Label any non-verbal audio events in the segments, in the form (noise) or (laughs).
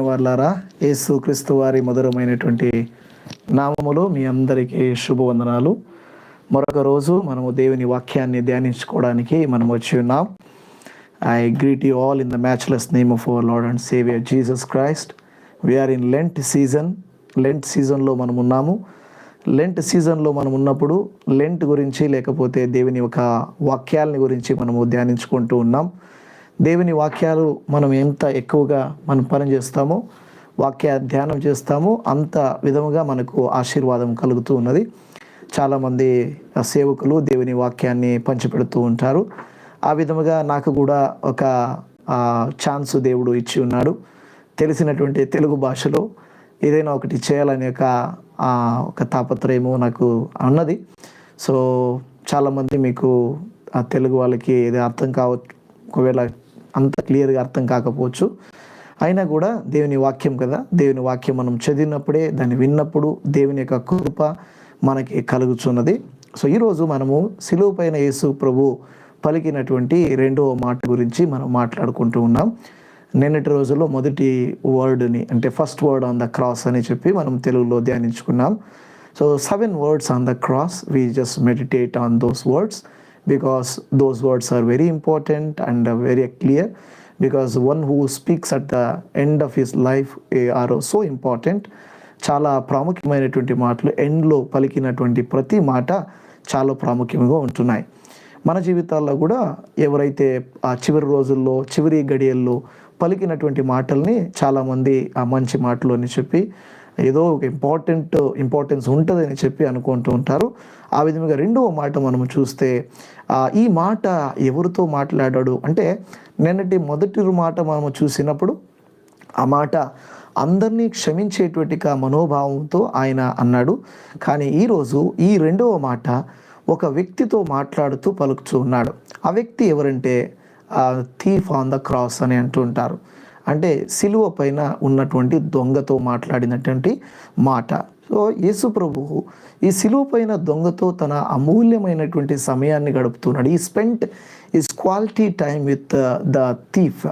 వాళ్ళారా యేసు క్రీస్తు వారి మధురమైనటువంటి నామములో మీ అందరికీ శుభవందనాలు. మరొక రోజు మనము దేవుని వాక్యాన్ని ధ్యానించుకోవడానికి మనం వచ్చి ఉన్నాం. I greet you all in the matchless name of our lord and saviour Jesus Christ we are in lent season lent సీజన్లో మనం ఉన్నాము. లెంట్ సీజన్లో మనం ఉన్నప్పుడు లెంట్ గురించి లేకపోతే దేవుని ఒక వాక్యాలని గురించి మనము ధ్యానించుకుంటూ ఉన్నాం. దేవుని వాక్యాలు మనం ఎంత ఎక్కువగా మనం పని చేస్తామో వాక్య ధ్యానం చేస్తామో అంత విధముగా మనకు ఆశీర్వాదం కలుగుతూ ఉన్నది. చాలామంది సేవకులు దేవుని వాక్యాన్ని పంచిపెడుతూ ఉంటారు. ఆ విధముగా నాకు కూడా ఒక ఛాన్స్ దేవుడు ఇచ్చి ఉన్నాడు. తెలిసినటువంటి తెలుగు భాషలో ఏదైనా ఒకటి చేయాలనే ఒక ఒక తాపత్రయము నాకు ఉన్నది. సో చాలామంది మీకు ఆ తెలుగు వాళ్ళకి ఏదో అర్థం కావచ్చు ఒకవేళ అంత క్లియర్గా అర్థం కాకపోవచ్చు. అయినా కూడా దేవుని వాక్యం కదా? దేవుని వాక్యం మనం చదివినప్పుడే దాన్ని విన్నప్పుడు దేవుని యొక్క కృప మనకి కలుగుతున్నది. సో ఈరోజు మనము సిలువు పైన యేసు ప్రభు పలికినటువంటి రెండవ మాట గురించి మనం మాట్లాడుకుంటూ ఉన్నాం. నిన్నటి రోజుల్లో మొదటి వర్డ్ని అంటే first word on the cross అని చెప్పి మనం తెలుగులో ధ్యానించుకున్నాం. So seven words on the cross we just meditate on those words because those words are very important and very clear because one who speaks at the end of his life are so important చాలా ప్రాముఖ్యమైనటువంటి మాటలు ఎండ్లో పలికినటువంటి ప్రతి మాట చాలా ప్రాముఖ్యంగా ఉంటున్నాయి. మన జీవితాల్లో కూడా ఎవరైతే ఆ చివరి రోజుల్లో చివరి గడియల్లో పలికినటువంటి మాటల్ని చాలామంది ఆ మంచి మాటలు అని చెప్పి ఏదో ఒక ఇంపార్టెంట్ ఇంపార్టెన్స్ ఉంటుందని చెప్పి అనుకుంటూ ఉంటారు. ఆ విధంగా రెండవ మాట మనం చూస్తే ఈ మాట ఎవరితో మాట్లాడాడు? అంటే నిన్నటి మొదటి మాట మనము చూసినప్పుడు ఆ మాట అందరినీ క్షమించేటువంటి మనోభావంతో ఆయన అన్నాడు. కానీ ఈరోజు ఈ రెండవ మాట ఒక వ్యక్తితో మాట్లాడుతూ పలుకుతూ ఉన్నాడు. ఆ వ్యక్తి ఎవరంటే థీఫ్ ఆన్ ద క్రాస్ అని అంటూ ఉంటారు. అంటే సిలువ పైన ఉన్నటువంటి దొంగతో మాట్లాడినటువంటి మాట. సో యేసు ప్రభువు ఈ సిలువ పైన దొంగతో తన అమూల్యమైనటువంటి సమయాన్ని గడుపుతున్నాడు. He spent his quality time with the thief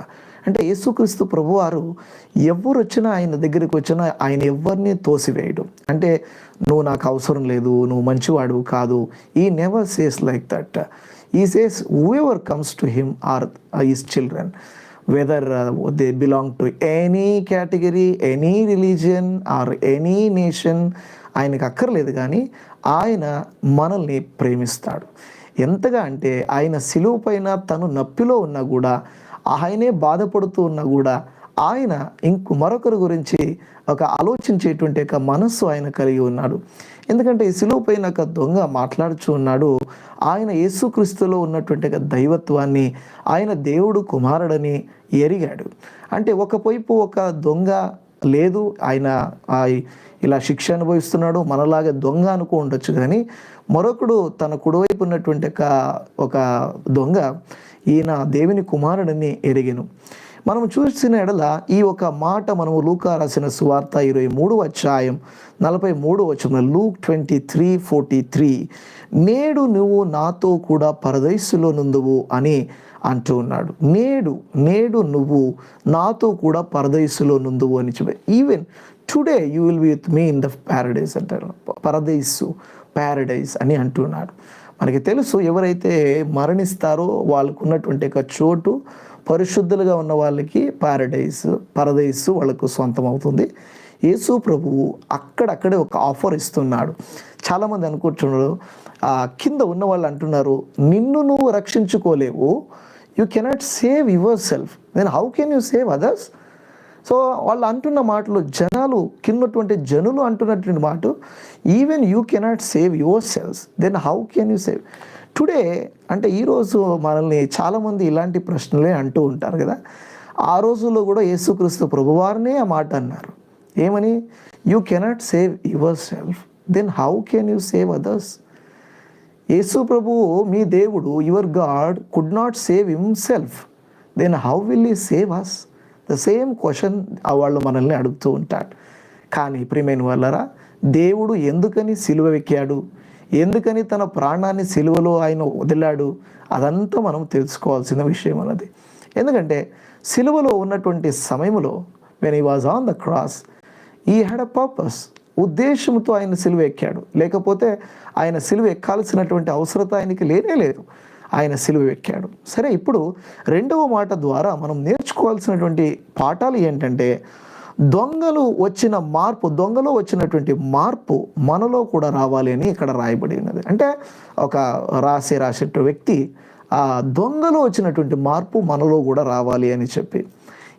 అంటే యేసుక్రీస్తు ప్రభువారు ఎవరు వచ్చినా ఆయన దగ్గరికి వచ్చినా ఆయన ఎవరిని తోసివేయడం. అంటే నువ్వు నాకు అవసరం లేదు నువ్వు మంచివాడు కాదు. He never says like that he says whoever comes to him are his children whether they belong to any category any religion or any nation ఆయనకు అక్కర్లేదు కానీ ఆయన మనల్ని ప్రేమిస్తాడు. ఎంతగా అంటే ఆయన సిలువు పైన తను నప్పిలో ఉన్నా కూడా ఆయనే బాధపడుతూ ఉన్నా కూడా ఆయన ఇంకు మరొకరి గురించి ఒక ఆలోచించేటువంటి ఒక మనస్సు ఆయన కలిగి ఉన్నాడు. ఎందుకంటే ఈ సిలువ పైన ఒక దొంగ మాట్లాడుచు ఉన్నాడు. ఆయన యేసుక్రీస్తులో ఉన్నటువంటి ఒక దైవత్వాన్ని ఆయన దేవుడు కుమారుడని ఎరిగాడు. అంటే ఒకవైపు ఒక దొంగ లేదు ఆయన ఆ ఇలా శిక్ష అనుభవిస్తున్నాడు మనలాగా దొంగ అనుకో ఉండొచ్చు కానీ మరొకడు తన కుడివైపు ఉన్నటువంటి ఒక ఒక దొంగ ఈయన దేవుని కుమారుడని ఎరిగెను. మనం చూసిన ఎడల ఈ ఒక మాట మనము లూకా రాసిన సువార్త ఇరవై మూడు అధ్యాయం నలభై మూడు వచ్చిన Luke twenty three forty three. నేడు నువ్వు నాతో కూడా పరదైసులో నుందువు అని అంటూ ఉన్నాడు. నేడు నేడు నువ్వు నాతో కూడా పరదైసులో నుందువు అని చెప్పి. Even today you will be with me in the paradise అంటారు. పరదైసు ప్యారడైస్ అని అంటున్నాడు మనకి తెలుసు ఎవరైతే మరణిస్తారో వాళ్ళకు ఉన్నటువంటి ఒక చోటు పరిశుద్ధులుగా ఉన్న వాళ్ళకి పారడైస్ పరదైస్ వాళ్ళకు సొంతం అవుతుంది యేసు ప్రభువు అక్కడక్కడే ఒక ఆఫర్ ఇస్తున్నాడు. చాలామంది అనుకుంటున్నారు కింద ఉన్న వాళ్ళు అంటున్నారు నిన్ను నువ్వు రక్షించుకోలేవు. You cannot save yourself then how can you save others so వాళ్ళు అంటున్న మాటలు జనాలు కిందటువంటి జనులు అంటున్నటువంటి మాట even you cannot save yourself then how can you save today అంటే ఈరోజు మనల్ని చాలామంది ఇలాంటి ప్రశ్నలే అంటూ ఉంటారు కదా. ఆ రోజుల్లో కూడా యేసుక్రీస్తు ప్రభువారినే ఆ మాట అన్నారు. ఏమని? You cannot save yourself then how can you save others Yesu ప్రభువు మీ దేవుడు your God could not save himself then how will he save us the same question వాళ్ళు మనల్ని అడుగుతూ ఉంటాడు కానీ ప్రియమైన వాళ్ళరా దేవుడు ఎందుకని సిలువ ఎక్కాడు ఎందుకని తన ప్రాణాన్ని సిలువలో ఆయన వదిలాడు? అదంతా మనం తెలుసుకోవాల్సిన విషయం అన్నది. ఎందుకంటే సిలువలో ఉన్నటువంటి సమయంలో when he was on the cross he had a purpose ఉద్దేశంతో ఆయన సిలువ ఎక్కాడు. లేకపోతే ఆయన సిలువ ఎక్కాల్సినటువంటి అవసరత ఆయనకి లేనే లేదు. ఆయన సిలువ ఎక్కాడు. సరే ఇప్పుడు రెండవ మాట ద్వారా మనం నేర్చుకోవాల్సినటువంటి పాఠాలు ఏంటంటే దొంగలు వచ్చిన మార్పు దొంగలో వచ్చినటువంటి మార్పు మనలో కూడా రావాలి అని ఇక్కడ రాయబడి ఉన్నది. అంటే ఒక రాసి రాసేట వ్యక్తి ఆ దొంగలో వచ్చినటువంటి మార్పు మనలో కూడా రావాలి అని చెప్పి.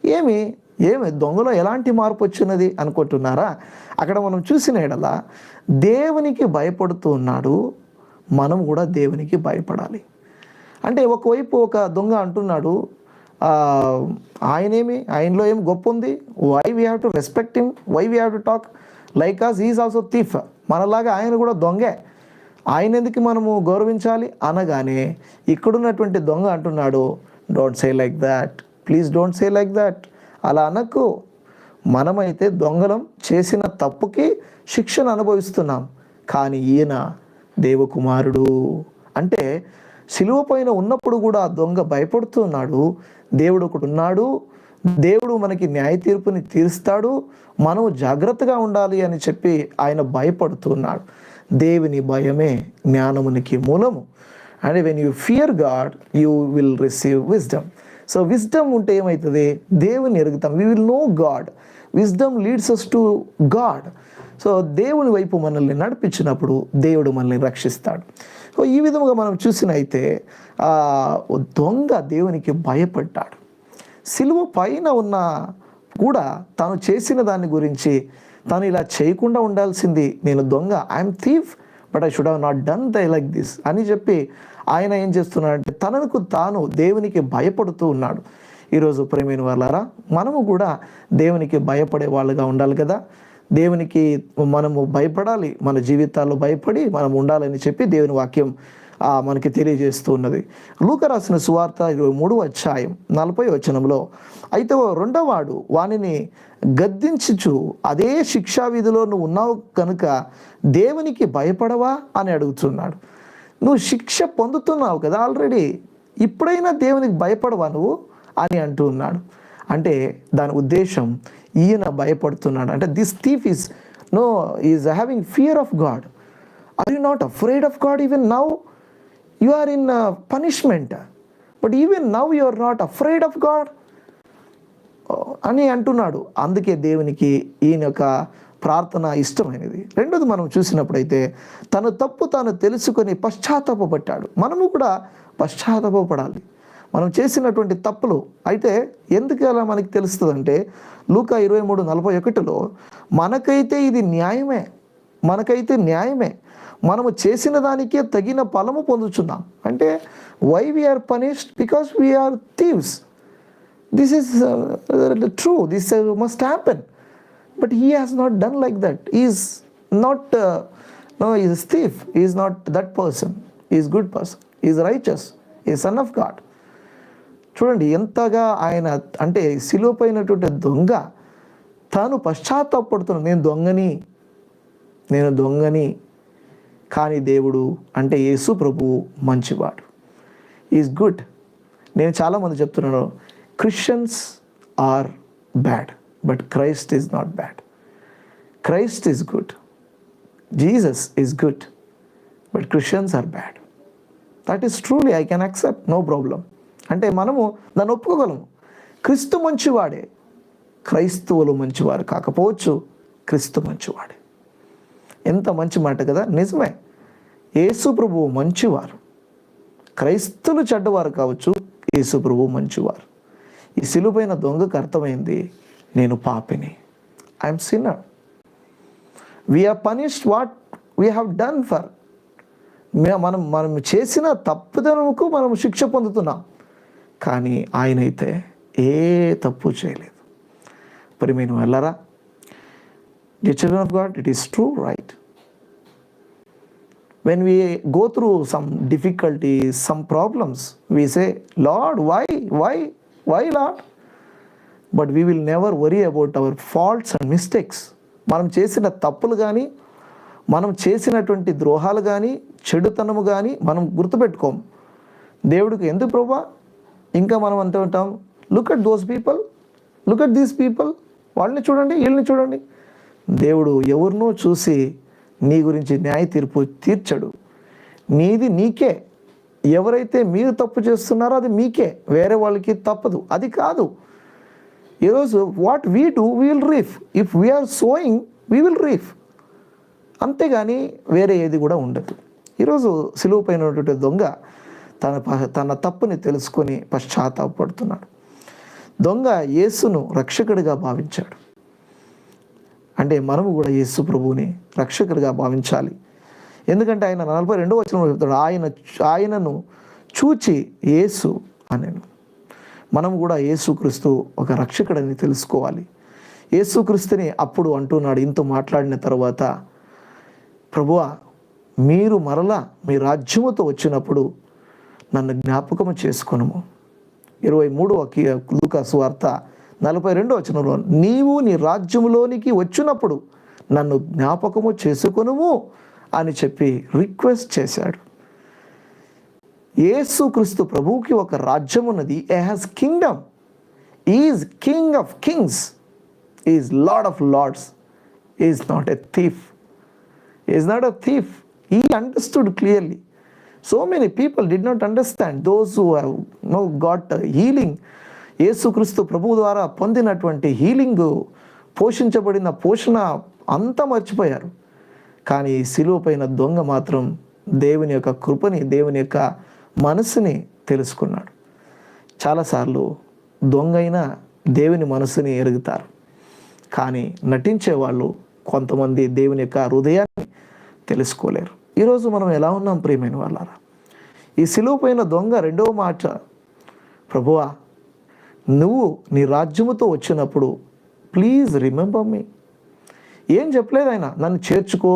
ఏమి? ఏమి? దొంగలో ఎలాంటి మార్పు వచ్చినది అనుకుంటున్నారా? అక్కడ మనం చూసిన ఎడల దేవునికి భయపడుతూ ఉన్నాడు మనం కూడా దేవునికి భయపడాలి. అంటే ఒకవైపు ఒక దొంగ అంటున్నాడు ఆయనేమి ఆయనలో ఏం గొప్ప ఉంది why we have to respect him why we have to talk like us is also thief మనలాగా ఆయన కూడా దొంగే. ఆయన ఎందుకు మనము గౌరవించాలి? అనగానే ఇక్కడున్నటువంటి దొంగ అంటున్నాడు don't say like that please don't say like that అలా అనకు. మనమైతే దొంగలం చేసిన తప్పుకి శిక్షను అనుభవిస్తున్నాం. కానీ ఈయన దేవకుమారుడు. అంటే శిలువ పైన ఉన్నప్పుడు కూడా ఆ దొంగ భయపడుతున్నాడు దేవుడు ఒకడు ఉన్నాడు. దేవుడు మనకి న్యాయ తీర్పుని తీరుస్తాడు. మనం జాగ్రత్తగా ఉండాలి అని చెప్పి ఆయన భయపడుతున్నాడు. దేవుని భయమే జ్ఞానమునికి మూలము. And when you fear God you will receive wisdom so wisdom ఉంటే ఏమవుతుంది దేవుని ఎరుగుతాం. We will know God wisdom leads us to God so దేవుని వైపు మనల్ని నడిపించినప్పుడు దేవుడు మనల్ని రక్షిస్తాడు. సో ఈ విధముగా మనం చూసినైతే దొంగ దేవునికి భయపడ్డాడు. సిలువ పైన ఉన్న కూడా తాను చేసిన దాని గురించి తను ఇలా చేయకుండా ఉండాల్సింది నేను దొంగ I'm thief but I should have not done the like this అని చెప్పి ఆయన ఏం చేస్తున్నాడంటే తనకు తాను దేవునికి భయపడుతూ ఉన్నాడు. ఈరోజు ప్రేమైన వాళ్ళారా మనము కూడా దేవునికి భయపడే వాళ్ళుగా ఉండాలి కదా. దేవునికి మనము భయపడాలి మన జీవితాల్లో భయపడి మనం ఉండాలని చెప్పి దేవుని వాక్యం మనకి తెలియజేస్తూ ఉన్నది. లూక రాసిన సువార్త ఇరవై మూడు అధ్యాయం నలభై వచనంలో అయితే ఓ రెండవవాడు వానిని గద్దించుచు అదే శిక్షా విధిలో నువ్వు ఉన్నావు కనుక దేవునికి భయపడవా? అని అడుగుతున్నాడు. నువ్వు శిక్ష పొందుతున్నావు కదా ఆల్రెడీ ఇప్పుడైనా దేవునికి భయపడవా నువ్వు? అని అంటూ ఉన్నాడు. అంటే దాని ఉద్దేశం ఈయన భయపడుతున్నాడు. అంటే this thief is no is having fear of God are you not afraid of God even now you are in punishment but even now you are not afraid of God అని అంటున్నాడు. అందుకే దేవునికి ఈయన యొక్క ప్రార్థన ఇష్టమైనది. రెండోది మనం చూసినప్పుడైతే తను తప్పు తాను తెలుసుకొని పశ్చాత్తాపపడ్డాడు. మనము కూడా పశ్చాత్తాపడాలి మనం చేసినటువంటి తప్పులు. అయితే ఎందుకు అలా మనకి తెలుస్తుందంటే లూకా ఇరవై మూడు నలభై ఒకటిలో మనకైతే ఇది న్యాయమే. మనకైతే న్యాయమే. మనము చేసిన దానికే తగిన ఫలము పొందుచున్నాం. అంటే why we are punished because we are thieves this is true this must happen but he has not done like that is not no is thief is not that person is good person is righteous person. Son of God చూడండి ఎంతగా ఆయన అంటే సిలువపైనటువంటి దొంగ తాను పశ్చాత్తాపడుతున్నాను నేను దొంగని నేను దొంగని కానీ దేవుడు అంటే యేసు ప్రభువు మంచివాడు. Is good. నేను చాలామంది చెప్తున్నాను Christians are bad but Christ is not bad. Christ is good Jesus is good but Christians are bad. That is truly I can accept no problem. అంటే మనము దాన్ని ఒప్పుకోగలము. క్రీస్తు మంచివాడే. క్రైస్తవులు మంచివారు కాకపోవచ్చు క్రీస్తు మంచివాడే. ఎంత మంచి మాట కదా? నిజమే. యేసు ప్రభువు మంచివారు. క్రైస్తులు చెడ్డవారు కావచ్చు యేసు ప్రభువు మంచివారు. ఈ సిలువైన దొంగకు అర్థమైంది నేను పాపిని. I'm sinner. We are punished what we have done for మనం మనం చేసిన తప్పుదనముకు మనం శిక్ష పొందుతున్నాం. కానీ ఆయన అయితే ఏ తప్పు చేయలేదు. ప్రిమీను వెళ్ళరా? The children of God it is true right when we go through some difficulty some problems we say lord why why why lord but we will never worry about our faults and mistakes మనం చేసిన తప్పులు కానీ మనం చేసినటువంటి ద్రోహాలు కానీ చెడుతనము కానీ మనం గుర్తుపెట్టుకోము దేవుడికి ఎందుకు ప్రభా? ఇంకా మనం అంటూ ఉంటాం. Look at those people look at these people వాళ్ళని చూడండి వీళ్ళని చూడండి. దేవుడు ఎవరినో చూసి నీ గురించి న్యాయ తీర్పు తీర్చడు. నీది నీకే. ఎవరైతే మీరు తప్పు చేస్తున్నారో అది మీకే. వేరే వాళ్ళకి తప్పదు. అది కాదు. ఈరోజు what we do we will reap if we are sowing we will reap అంతేగాని వేరే ఏది కూడా ఉండదు. ఈరోజు సిలువు పైన ఉన్నటువంటి దొంగ తన ప- తన తప్పుని తెలుసుకొని పశ్చాత్తాపడుతున్నాడు దొంగ యేసును రక్షకుడిగా భావించాడు. అంటే మనము కూడా యేసు ప్రభువుని రక్షకుడిగా భావించాలి. ఎందుకంటే ఆయన నలభై రెండో వచనంలో చెప్తాడు ఆయన ఆయనను చూచి యేసు అని మనం కూడా యేసుక్రీస్తు ఒక రక్షకుడని తెలుసుకోవాలి. యేసుక్రీస్తుని అప్పుడు అంటున్నాడు ఇంత మాట్లాడిన తర్వాత ప్రభువా మీరు మరలా మీ రాజ్యముతో వచ్చినప్పుడు నన్ను జ్ఞాపకము చేసుకును ఇరవై మూడవ లూకాసు వార్త నలభై రెండో వచనంలో నీవు నీ రాజ్యములోనికి వచ్చినప్పుడు నన్ను జ్ఞాపకము చేసుకునుము అని చెప్పి రిక్వెస్ట్ చేశాడు. యేసుక్రీస్తు ప్రభువుకి ఒక రాజ్యం ఉన్నది he has kingdom? Is king of kings. Is lord of lords. Is not a thief. Is not a thief. He understood clearly so many people did not understand those who have no got healing Yesukreestu ప్రభు ద్వారా పొందినటువంటి healing పోషించబడిన పోషణ అంతా మర్చిపోయారు. కానీ సిలువ పైన దొంగ మాత్రం దేవుని యొక్క కృపని దేవుని యొక్క మనసుని తెలుసుకున్నాడు. చాలాసార్లు దొంగ దేవుని మనసుని ఎరుగుతారు. కానీ నటించే వాళ్ళు కొంతమంది దేవుని యొక్క హృదయాన్ని తెలుసుకోలేరు. ఈరోజు మనం ఎలా ఉన్నాం ప్రియమైన వాళ్ళారా? ఈ సిలువు పైన దొంగ రెండవ మాట ప్రభువా నువ్వు నీ రాజ్యముతో వచ్చినప్పుడు ప్లీజ్ రిమెంబర్ మీ. ఏం చెప్పలేదు ఆయన నన్ను చేర్చుకో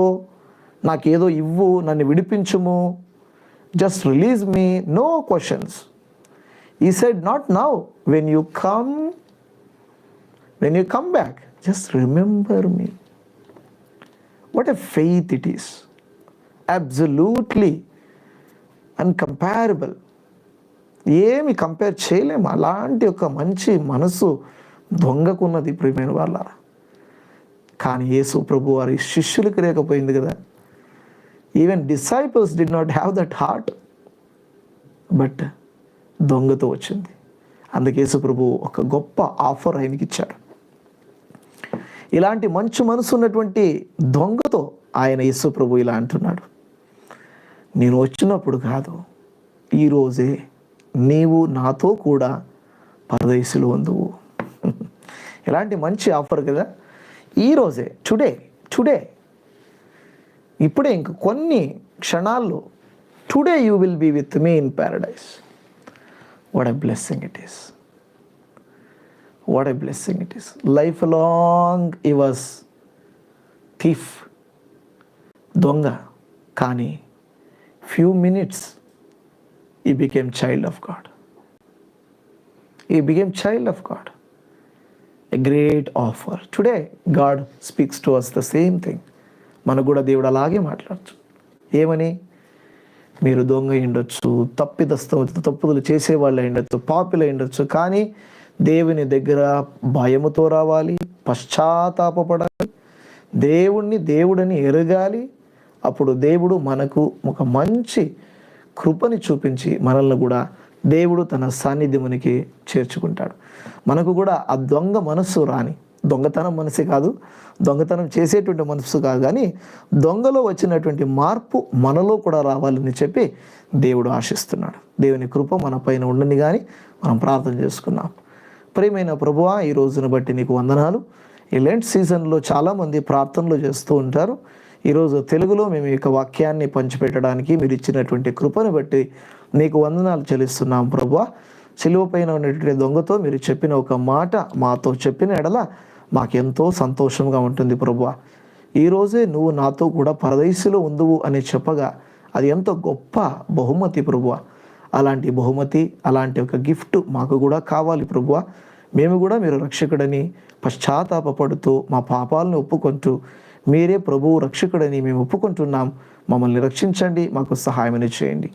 నాకేదో ఇవ్వు నన్ను విడిపించుము just release me no questions he said not now when you come when you come back just remember me what a faith it is absolutely uncomparable ఏమి కంపేర్ చేయలేము. అలాంటి ఒక మంచి మనసు దొంగకున్నది ప్రియమైన వాళ్ళ కానీ యేసు ప్రభు వారి శిష్యులకు లేకపోయింది కదా. Even disciples did not have that heart but దొంగతో వచ్చింది. అందుకే యేసు ప్రభు ఒక గొప్ప ఆఫర్ ఆయనకి ఇచ్చాడు. ఇలాంటి మంచి మనసు ఉన్నటువంటి దొంగతో ఆయన యేసు ప్రభు ఇలా అంటున్నాడు. నేను వచ్చినప్పుడు కాదు ఈరోజే నీవు నాతో కూడా పరదేశులు వందువు ఇలాంటి (laughs) మంచి ఆఫర్ కదా? ఈరోజే టుడే టుడే. ఇప్పుడే ఇంక కొన్ని క్షణాల్లో today you will be with me in paradise. What a blessing it is. What a blessing it is. Life long he was thief దొంగ కానీ few minutes he became child of God he became child of God a great offer today God speaks to us the same thing మనకు కూడా దేవుడు అలాగే మాట్లాడచ్చు ఏమని? మీరు దొంగ ఉండొచ్చు తప్పిదస్తం తప్పుదలు చేసేవాళ్ళు ఉండొచ్చు పాపులు ఉండొచ్చు కానీ దేవుని దగ్గర భయముతో రావాలి పశ్చాత్తాపడాలి దేవుణ్ణి దేవుడని ఎరగాలి అప్పుడు దేవుడు మనకు ఒక మంచి కృపని చూపించి మనల్ని కూడా దేవుడు తన సాన్నిధ్యమునికి చేర్చుకుంటాడు. మనకు కూడా ఆ దొంగ మనస్సు రాని దొంగతనం మనసే కాదు దొంగతనం చేసేటువంటి మనసు కాదు కానీ దొంగలో వచ్చినటువంటి మార్పు మనలో కూడా రావాలని చెప్పి దేవుడు ఆశిస్తున్నాడు. దేవుని కృప మన పైన ఉండని కానీ మనం ప్రార్థన చేసుకున్నాం. ప్రియమైన ప్రభువా ఈ రోజును బట్టి నీకు వందనాలు. ఈ లెంట్ సీజన్లో చాలామంది ప్రార్థనలు చేస్తూ ఉంటారు. ఈరోజు తెలుగులో మేము ఈ యొక్క వాక్యాన్ని పంచిపెట్టడానికి మీరు ఇచ్చినటువంటి కృపను బట్టి నీకు వందనాలు చెల్లిస్తున్నాం ప్రభువా. సిలువ పైన ఉన్నటువంటి దొంగతో మీరు చెప్పిన ఒక మాట మాతో చెప్పిన ఎడల మాకెంతో సంతోషంగా ఉంటుంది ప్రభువా. ఈరోజే నువ్వు నాతో కూడా పరదేశిలో ఉందువు అని చెప్పగా అది ఎంతో గొప్ప బహుమతి ప్రభువ. అలాంటి బహుమతి అలాంటి ఒక గిఫ్ట్ మాకు కూడా కావాలి ప్రభువ. మేము కూడా మీరు రక్షకుడని పశ్చాత్తాపడుతూ మా పాపాలను ఒప్పుకుంటూ మీరే ప్రభువు రక్షకుడని మేము ఒప్పుకుంటున్నాం. మమ్మల్ని రక్షించండి మాకు సహాయం చేయండి.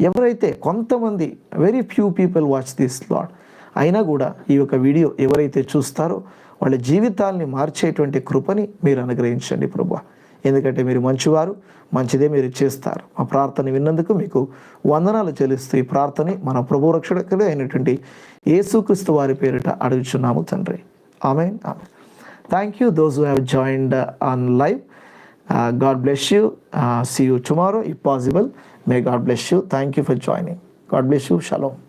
ఎవరైతే కొంతమంది very few people watch this lord అయినా కూడా ఈ యొక్క వీడియో ఎవరైతే చూస్తారో వాళ్ళ జీవితాల్ని మార్చేటువంటి కృపని మీరు అనుగ్రహించండి ప్రభు. ఎందుకంటే మీరు మంచివారు మంచిదే మీరు చేస్తారు. మా ప్రార్థన విన్నందుకు మీకు వందనాలు చెల్లిస్తూ ఈ ప్రార్థన మన ప్రభు రక్షకుడు అయినటువంటి యేసుక్రీస్తు వారి పేరిట అడుగుచున్నాము తండ్రి. ఆమె ఆమె Thank you, those who have joined uh, on live. Uh, God bless you. Uh, see you tomorrow if possible. May God bless you. Thank you for joining. God bless you. Shalom.